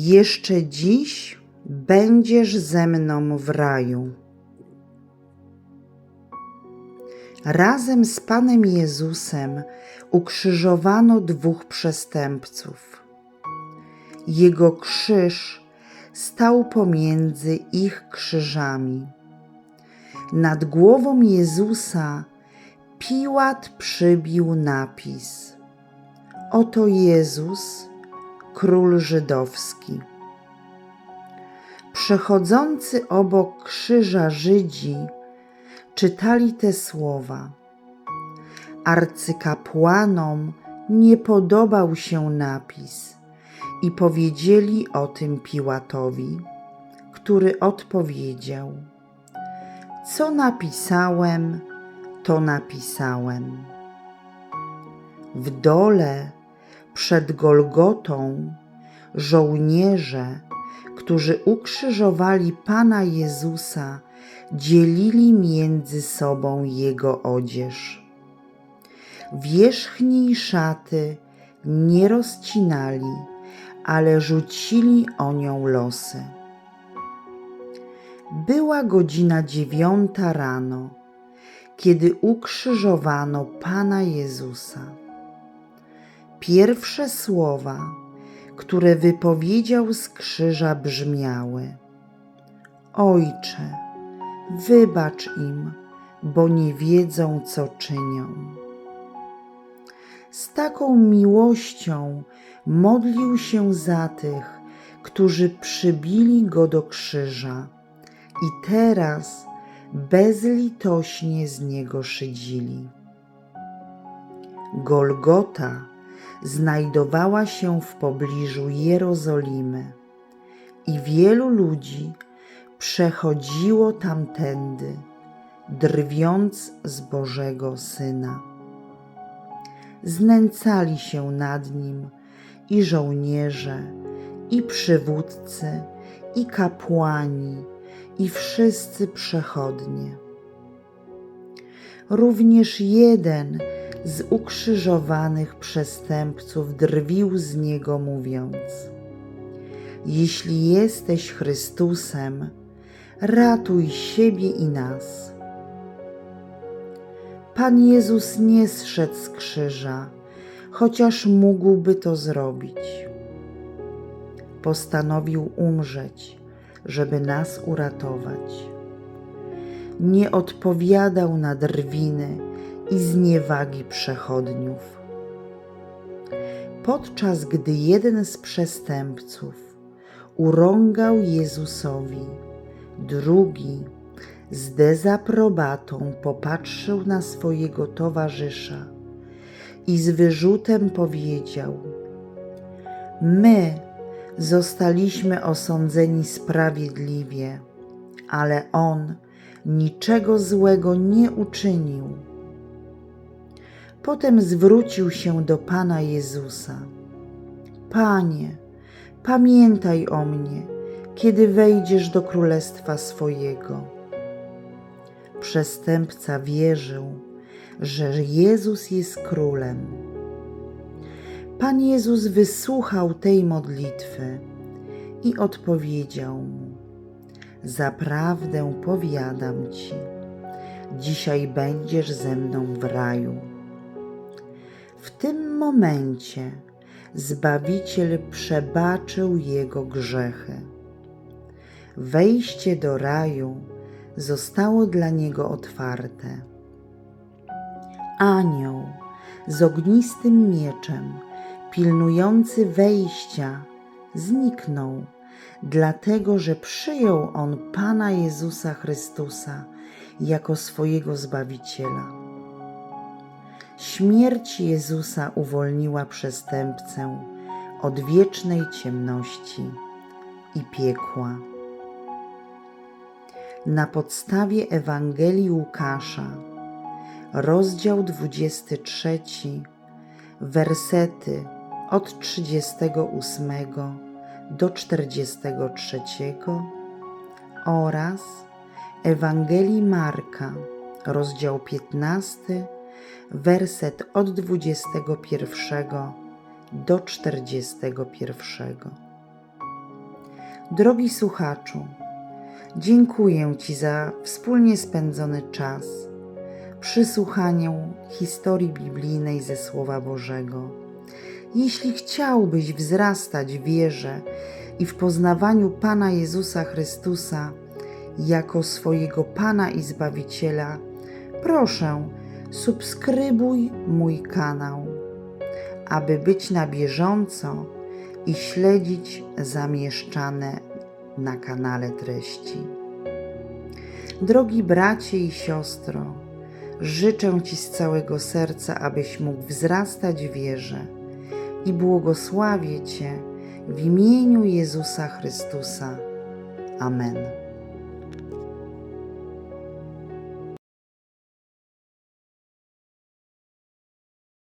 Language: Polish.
Jeszcze dziś będziesz ze mną w raju. Razem z Panem Jezusem ukrzyżowano dwóch przestępców. Jego krzyż stał pomiędzy ich krzyżami. Nad głową Jezusa Piłat przybił napis: Oto Jezus, król żydowski. Przechodzący obok krzyża Żydzi czytali te słowa. Arcykapłanom nie podobał się napis i powiedzieli o tym Piłatowi, który odpowiedział: Co napisałem, to napisałem. W dole przed Golgotą żołnierze, którzy ukrzyżowali Pana Jezusa, dzielili między sobą Jego odzież. Wierzchniej szaty nie rozcinali, ale rzucili o nią losy. Była godzina dziewiąta rano, kiedy ukrzyżowano Pana Jezusa. Pierwsze słowa, które wypowiedział z krzyża, brzmiały: Ojcze, wybacz im, bo nie wiedzą, co czynią. Z taką miłością modlił się za tych, którzy przybili go do krzyża i teraz bezlitośnie z niego szydzili. Golgota znajdowała się w pobliżu Jerozolimy i wielu ludzi przechodziło tamtędy, drwiąc z Bożego Syna. Znęcali się nad nim i żołnierze, i przywódcy, i kapłani, i wszyscy przechodnie. Również jeden z ukrzyżowanych przestępców drwił z niego, mówiąc: Jeśli jesteś Chrystusem, ratuj siebie i nas. Pan Jezus nie zszedł z krzyża, chociaż mógłby to zrobić. Postanowił umrzeć, żeby nas uratować. Nie odpowiadał na drwiny i zniewagi przechodniów. Podczas gdy jeden z przestępców urągał Jezusowi, drugi z dezaprobatą popatrzył na swojego towarzysza i z wyrzutem powiedział: My zostaliśmy osądzeni sprawiedliwie, ale on niczego złego nie uczynił. Potem zwrócił się do Pana Jezusa: Panie, pamiętaj o mnie, kiedy wejdziesz do królestwa swojego. Przestępca wierzył, że Jezus jest królem. Pan Jezus wysłuchał tej modlitwy i odpowiedział mu: Zaprawdę powiadam ci, dzisiaj będziesz ze mną w raju. W tym momencie Zbawiciel przebaczył jego grzechy. Wejście do raju zostało dla niego otwarte. Anioł z ognistym mieczem, pilnujący wejścia, zniknął, dlatego że przyjął on Pana Jezusa Chrystusa jako swojego Zbawiciela. Śmierć Jezusa uwolniła przestępcę od wiecznej ciemności i piekła. Na podstawie Ewangelii Łukasza, rozdział 23, wersety od 38 do 43 oraz Ewangelii Marka, rozdział 15, werset od 21 do 41. Drogi słuchaczu, dziękuję Ci za wspólnie spędzony czas przy słuchaniu historii biblijnej ze Słowa Bożego. Jeśli chciałbyś wzrastać w wierze i w poznawaniu Pana Jezusa Chrystusa jako swojego Pana i Zbawiciela, proszę, subskrybuj mój kanał, aby być na bieżąco i śledzić zamieszczane na kanale treści. Drogi bracie i siostro, życzę Ci z całego serca, abyś mógł wzrastać w wierze i błogosławię Cię w imieniu Jezusa Chrystusa. Amen.